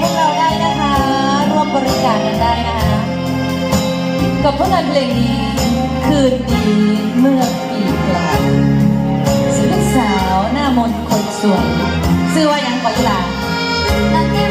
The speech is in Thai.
พวกเราได้นะคะ ร่วมบริจาคกันได้นะคะ กับผลงานเพลงนี้คืนดีเมื่อปีกลายศิลปินสาวหน้ามนคนสวย ซื่อว่ายังก่อนล่ะแล้แก้